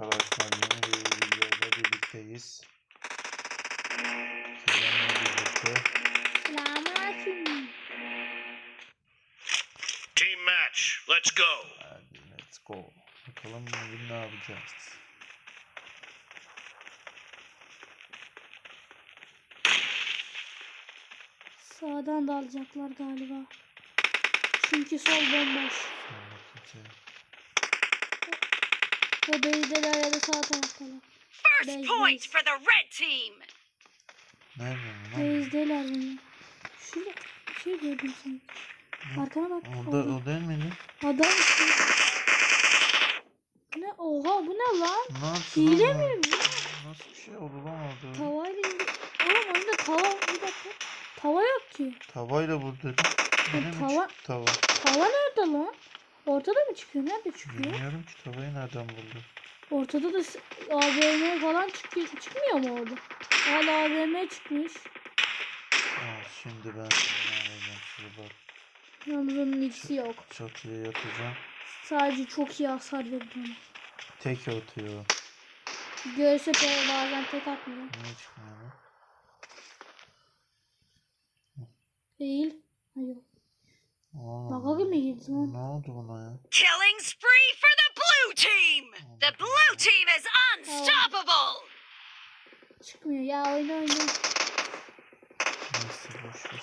arkadaşlar yeni bir videoda birlikteyiz. Selamla birlikte. Selamünaleyküm. Team match. Let's go. Hadi let's go. Bakalım bugün ne yapacağız. Sağdan da alacaklar galiba. Çünkü sol bomboş. Sonra kimse- O beydeler ya da sağ taraftalar. First point for the red team. Nerede lan? Beyzdeler bunlar. Şurada şey gördüm sanki. Arkana bak. O, da, Orada. o değil miydi? Adam işte. Ne? Oha bu ne lan? Yaptı Hile mi? Nasıl bir şey oldu lan orada? Tavayla indi. Oğlum oyunda tava bir dakika. Tava yok ki. Tavayla vur dedim. Yine mi tava- tava? Tava nerede lan? Ortada mı çıkıyor? Nerede çıkıyor? Bilmiyorum ki tavayı nereden buldu. Ortada da AVM falan çıkıyor, çıkmıyor mu orada? Hala AVM çıkmış. Aa, şimdi ben seni ne yapacağım? Şurada Yalnız onun ikisi yok. çatıya yatacağım. Sadece çok iyi hasar ona. Tek atıyor. Göğse pe- bazen tek atmıyor. Niye çıkmıyor lan? Değil. Hayır. Aa, Baka mı girdi lan? Ne oldu buna ya? Killing spree for the blue team. The blue team is unstoppable. Çıkmıyor ya oyna oyna. Neyse boş ver.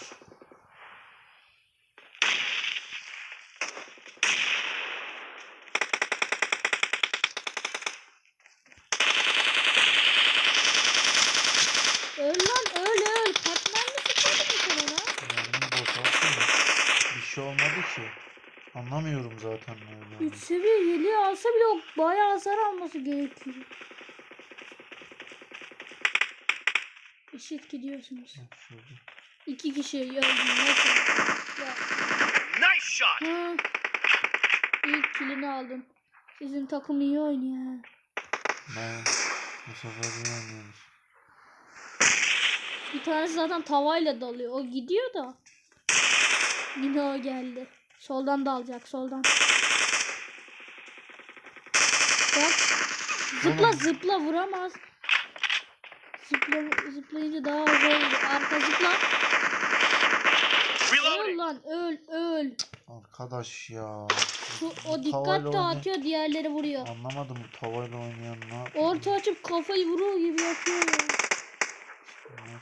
Öl lan öl öl. Katman mı sıkmadın mı sen ona? Mermi boşalttı mı? Bir şey ki. Anlamıyorum zaten ne olduğunu. 3 seviye yeleği alsa bile o bayağı hasar alması gerekiyor. Eşit gidiyorsunuz. İki kişi öldü. Nasıl? Ya. Nice shot. Ha. İlk kilini aldım. Sizin takım iyi oynuyor. Ben bu sefer iyi oynuyoruz. Bir tanesi zaten tavayla dalıyor. O gidiyor da. Yine o geldi. Soldan da alacak. Soldan. Bak. Zıpla zıpla vuramaz. Zıpla, zıplayınca daha az oluyor. Arka zıpla. Öl lan öl öl. Arkadaş ya. Şu, o dikkat dağıtıyor diğerleri vuruyor. Anlamadım bu tavayla oynayan ne yapıyor? Orta açıp kafayı vuruyor gibi yapıyor ya.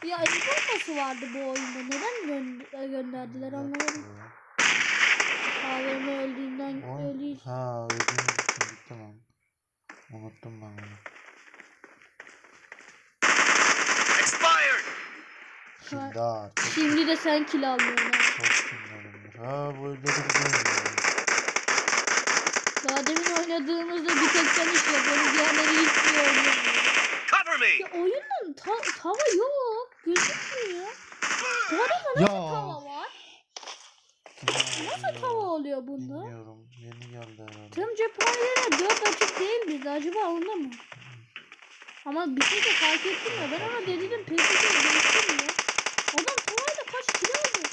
Ne Ya ayıp olması vardı bu oyunda. Neden gö- gönderdiler anlamadım. AVM öldüğünden Oy-. Ha öldüğümüz için gitti lan. Unuttum ben onu. Expired. Şimdi artık Şimdi de sen kill almıyorsun ha. çok sinirlendim. Ha bu güzel oynuyor. Daha demin oynadığımızda bir tek sen iş yapıyordun. Diğerleri hiçbir oynamıyor. Cover me. Ya oyunun ta- tava yok. Gözükmüyor. Bu arada nasıl tava? Nasıl tava oluyor bunda? Bilmiyorum. Yeni geldi herhalde. Tüm cephanelerine dört açık değil miydi? Acaba onda mı? Ama bir şey de fark ettim ya. Ben ona dedim şey değiştim ya. Adam tavayla kaç kilo aldı?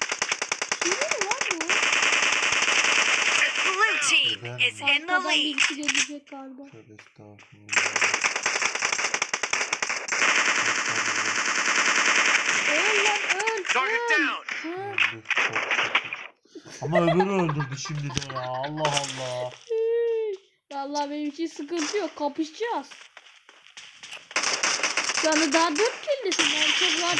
Kilo mu lan bu? The blue team is in the Arkadan lead. birisi gelecek galiba. Tövbe estağfurullah. Öl lan öl. Target down. Ha. Öldü, çok kötü. Ama öbürü öldürdü şimdi de ya. Allah Allah. Vallahi benim için sıkıntı yok. Kapışacağız. Şu anda daha dört kildesin. Ben çok rahat.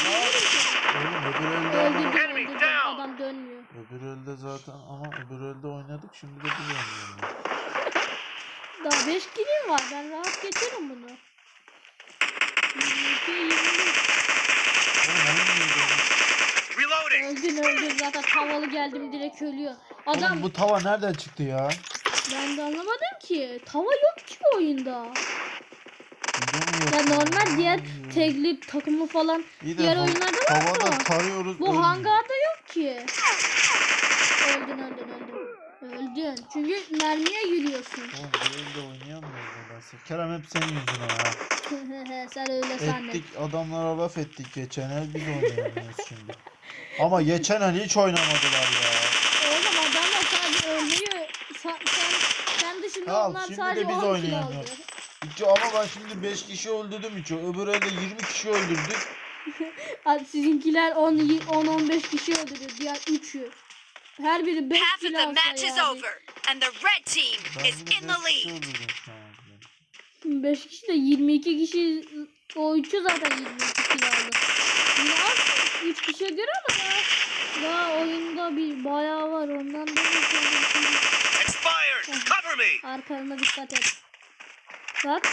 Oğlum öbür elde ama, Öldürdüm öldürdüm. Adam dönmüyor. öbür elde zaten ama öbür elde oynadık şimdi de biz oynuyoruz. Daha 5 kilim var. Ben rahat geçerim bunu. 22, 21. Oğlum? Öldün öldün. Zaten tavalı geldim direkt ölüyor. Adam Oğlum bu tava nereden çıktı ya? ben de anlamadım ki. Tava yok ki bu oyunda. Ya normal diğer tekli takımı falan İyi de diğer bu oyunlarda var tavada da. tarıyoruz. Bu ölmüyor. hangarda yok ki. Öldün öldün öldün. Öldün. Çünkü mermiye yürüyorsun. Oğlum bu elde oynayamıyoruz nedense. Kerem hep senin yüzüne ha. Sen öyle zannet. Ettik adamlara laf ettik geçen el biz oynayamıyoruz şimdi. Ama geçen el hiç oynamadılar ya. Oğlum adamlar sadece ölmeyi sen sen dışında Al, onlar şimdi sadece de biz 10 kilo alıyor. İço ama ben şimdi 5 kişi öldürdüm İço. Öbür elde 20 kişi öldürdük. Hadi sizinkiler 10-15 kişi öldürüyor. Diğer 3'ü. Her biri 5 Half of kilo the alsa match is yani. over, and the red team Ben is yine in 5 the kişi lead. öldürdüm şu an. 5 kişi de 22 kişi o 3'ü zaten 22 kilo aldı. 3 kişiye göre ama daha, daha oyunda bir bayağı var ondan da Expired. Cover me. arkalarına dikkat et. Bak.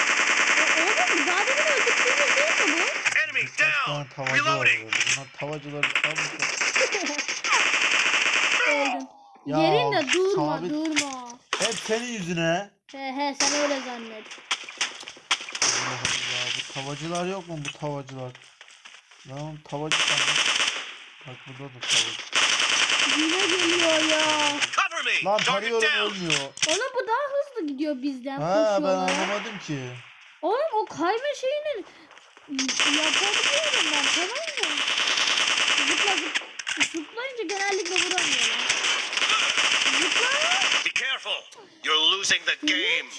O, oğlum daha demin öldürdüğümüz değil mi bu? Tane down. Reloading. Bunlar tavacıları. Öldün. Ya, Yerinde durma sabit- durma. Hep senin yüzüne. He he sen öyle zannet. Allah Allah bu tavacılar yok mu bu tavacılar? Lan tavacı sandım. Bak burada da tavacı. Yine geliyor ya. Cover me. Lan tarıyorum ölmüyor. Oğlum bu daha hızlı gidiyor bizden. Ha ben olarak. anlamadım ki. Oğlum o kayma şeyini yapabiliyorum ben tamam mı? Zıpla zıpla. Zıplayınca genellikle vuramıyorlar. Zıpla. Be careful. You're losing the game.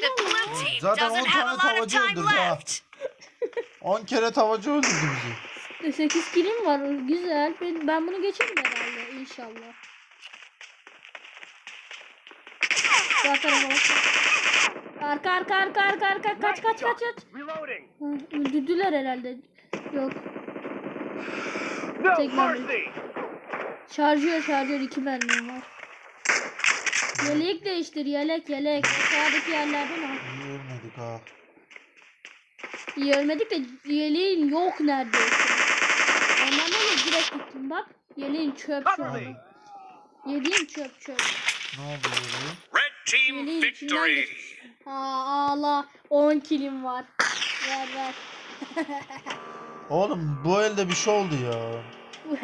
The blue team Zaten doesn't on have a tane lot of tavacı time öldürdü ha. left. 10 kere tavacı öldürdü bizi. 8 kilim var güzel. Ben, ben bunu geçerim herhalde inşallah. Sağ tarafa. Arka arka arka arka arka kaç kaç kaç kaç. Ha, öldürdüler herhalde. Yok. My mercy. Şarjör şarjör iki mermi var. Yelek değiştir yelek yelek. Sağdaki yerlerden al. İyi ölmedik ha. İyi ölmedik de yeleğin yok neredeyse. Ondan dolayı direkt gittim bak. Yeleğin çöp şu anda. Yediğin çöp çöp. Ne oldu böyle? Red team Yeleğin victory. Aa, ağla. 10 kilim var. Ver ver. Oğlum bu elde bir şey oldu ya. Bu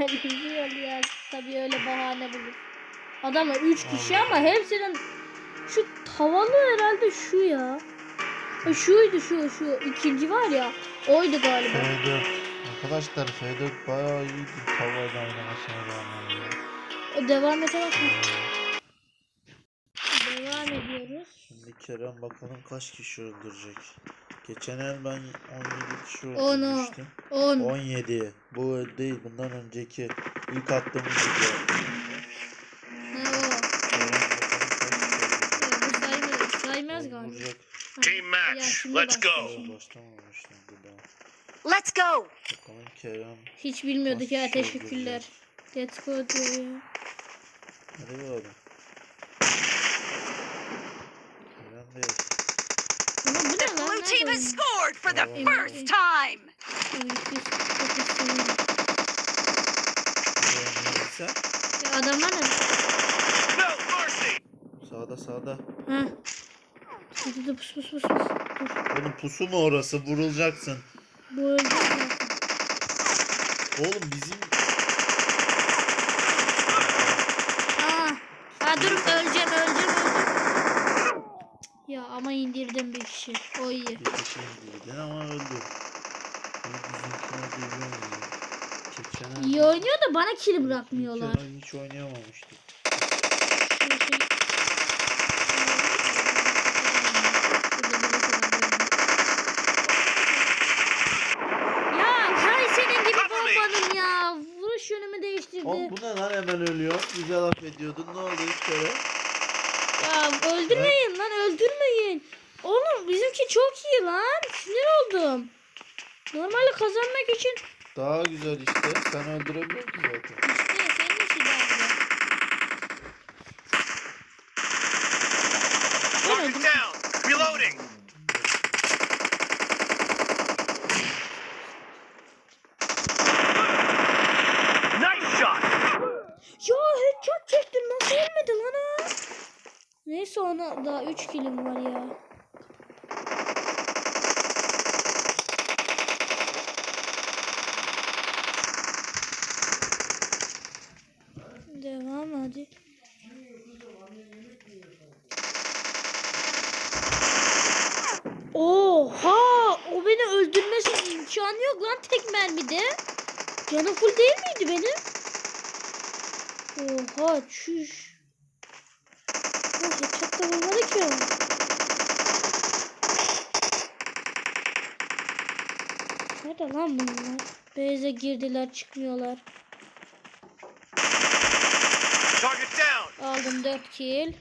öyle ya. Tabii öyle bahane bulur. Adamlar 3 kişi ama hepsinin şu tavalı herhalde şu ya. Ha, şuydu şu şu ikinci var ya. Oydu galiba. F4. Arkadaşlar F4 bayağı iyiydi tavayla oynamasına rağmen ya. O devam ete bak. Devam ediyoruz. Şimdi Kerem bakalım kaç kişi öldürecek. Geçen el ben 17 kişi öldürmüştüm. 10. 17. Bu el değil bundan önceki ilk attığımız video. Vuracak. Team match. Let's go. Let's go. Bakalım Kerem. Hiç bilmiyorduk ya Nasıl şey teşekkürler. Let's go diyor ya. Hadi bakalım. Kerem. Ama bu ne lan? blue team has scored for the first time. Ya adamlar ne? No mercy. Sağda sağda. Ha. Hadi de pus pus pus pus. Dur. Oğlum pusu mu orası? Vurulacaksın. Bu öldü. Oğlum bizim Aa. Ha dur öleceğim öleceğim öleceğim. Ya ama indirdim bir kişi. O iyi. bir kişi indirdin ama öldü. Bizimkiler mu? Geçen ay- İyi oynuyor da bana kill bırakmıyorlar. hiç oynayamamıştık. Ya hay senin gibi Cover me. bombanın ya. Vuruş yönümü değiştirdi. Oğlum bu ne lan hemen ölüyor. Ediyordun. Ne oldu ilk kere? Ya öldürmeyin lan öldürmeyin. Oğlum bizimki çok iyi lan. Sinir oldum. Normalde kazanmak için Daha güzel işte. Sen öldürebiliyor musun zaten? işte senin için lazım. Mark it down. Reloading. Nice shot. Ya headshot çektim nasıl ölmedi lan ha? Neyse ona daha 3 kilim var ya. Devam hadi. Oha! O beni öldürmesi imkanı yok lan tek mermide. Canım full değil miydi benim? Oha çüş. Ya headshot da vurmadı ki. Nerede lan bunlar? Beyze girdiler çıkmıyorlar. Aldım 4 kill.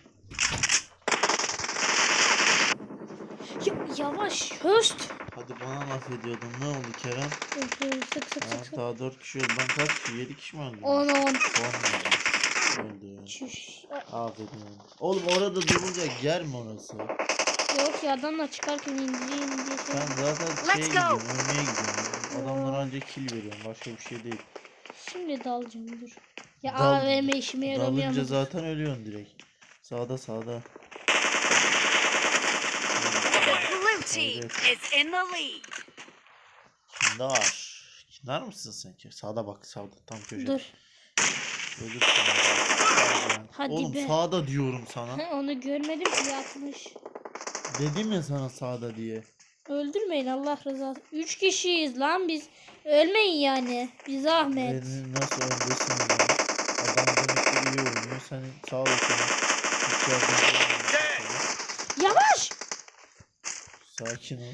Ya, yavaş höst. Hadi bana laf ediyordun. Ne oldu Kerem? Sık sık sık sık. daha 4 kişi öldü. Ben kaç kişi? 7 kişi mi öldü? 10 10. On mu öldü? Öldü ya. Çüş. Aferin. Oğlum orada durulacak yer mi orası? Yok ya adamla çıkarken indireyim diye. Sen zaten Let's şeye go. gidiyorsun, ölmeye gidiyorsun. Adamlar ancak kill veriyor. Başka bir şey değil. Şimdi dalacağım dur. Ya Dal- AVM işime yaramıyor Dalınca mu? zaten ölüyorsun direkt. Sağda sağda. The blue team is in the lead. Kindar. Kindar mısın sen ki? Sağda bak sağda tam köşede. Dur. Ölürsün. Hadi Oğlum be. sağda diyorum sana. Onu görmedim ki yatmış. Dedim ya sana sağda diye. Öldürmeyin Allah rızası. Üç kişiyiz lan biz. Ölmeyin yani. Bir zahmet. Beni nasıl öldürsün ya? Adam demek ki iyi oynuyor. Senin sağ ol sana. Hiç yardımcı olmuyor. Yavaş. Sakin ol.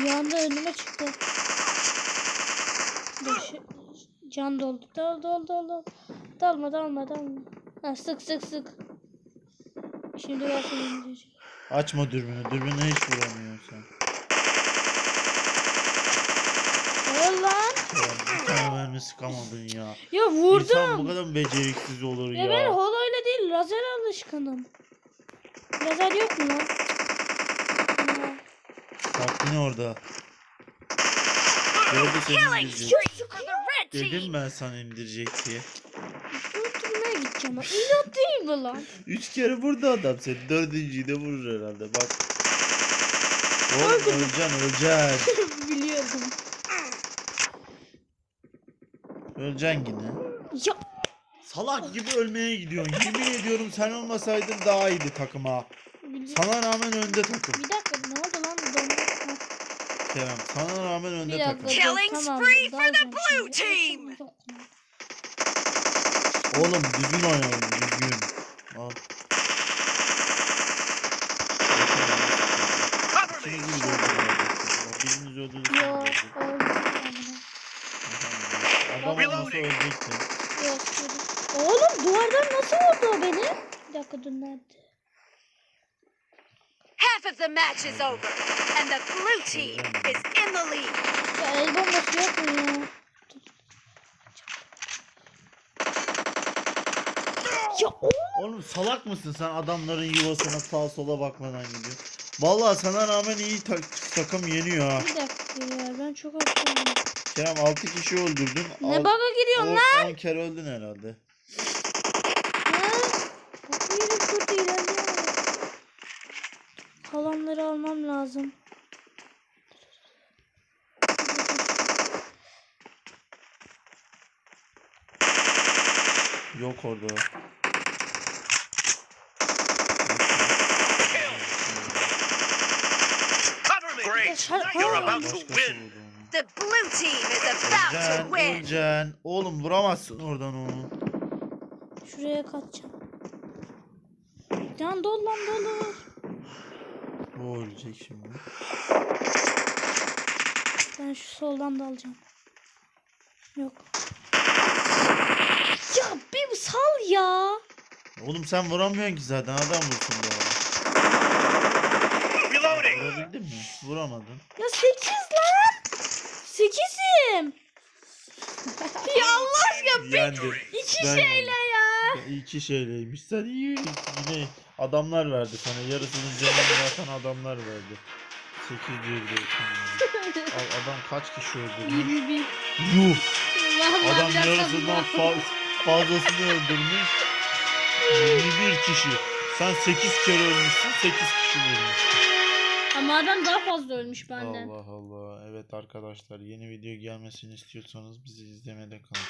Bir anda önüme çıktı. Şu- Can doldu. Dol dol dol dol. Dalma dalma dalma. Ha, sık sık sık. Şimdi indireceğim. Açma dürbünü. Dürbünü hiç vuramıyorsun sen. Öl lan. Ya, bir tane mermi sıkamadın ya. Ya İnsan bu vurdum. kadar beceriksiz olur Ya ya? ben holoyla değil lazer alışkınım. Lazer yok mu lan? Yine orada. Gördü seni indirecek. Dedim ben sana indirecek diye. Öldürmeye gideceğim. İnat değil mi lan? Üç kere vurdu adam seni. Dördüncüyü de vurur herhalde. Bak. Oğlum öleceksin öleceksin. Biliyordum. Öleceksin yine. Ya Salak gibi ölmeye gidiyorsun. Yemin ediyorum sen olmasaydın daha iyiydi takıma. Sana rağmen önde takım. bir dakika ne oldu lan? Dondu. Ha, Kerem sana rağmen önde Bir dakika. takım. dur, Killing tamam, spree for the dalacağım blue şimdi. team. Yok, yok. Oğlum düzgün oynayalım düzgün. Al. Cover me. İkinizi de öldürüyorlar. Biriniz öldürürsün. Yok. öldü. Adam olmasa ölecekti. Yok. öldü. Oğlum duvardan nasıl vurdu o beni? Bir dakika dur nerede? The match is over, and the blue team is in the lead. Ya el bombası yok mu ya? Ya oğlum. Salak mısın sen adamların yuvasına sağa sola bakmadan gidiyorsun. Vallahi sana rağmen iyi tak- takım yeniyor ha. Bir dakika ya ben çok haklıyım. Kerem 6 kişi öldürdün. Ne Al- baga giriyorsun lan? 10 kere öldün herhalde. Almam lazım. Yok orada. You're about to Başkası win. vurdu onu. The blue team is about to Öleceksin, win. öleceksin. Oğlum vuramazsın oradan onu. Şuraya kaçacağım. Can dol lan dol dol. Bu ölecek şimdi. Ben şu soldan da alacağım. Yok. Ya bir sal ya. Oğlum sen vuramıyorsun ki zaten adam vursun bu arada. Reloading. Vurabildin mi? Vuramadın. Ya 8 lan. 8'im. ya Allah aşkına bir iki Ben şeyle ya. Ya İki şeyleymiş. Sen iyi yine adamlar verdi sana. Yarısının canını zaten adamlar verdi. 8 diyor bir de utanmıyor. Al- Adam kaç kişi öldürdü? 21. Yuh! Vallahi Adam biraz yarısından fazla. fa- fazlasını öldürmüş. 21 kişi. Sen 8 kere ölmüşsün, 8 kişi vurmuşsun. Ama adam daha fazla ölmüş benden. Allah Allah. Evet arkadaşlar yeni video gelmesini istiyorsanız bizi izlemede kalın.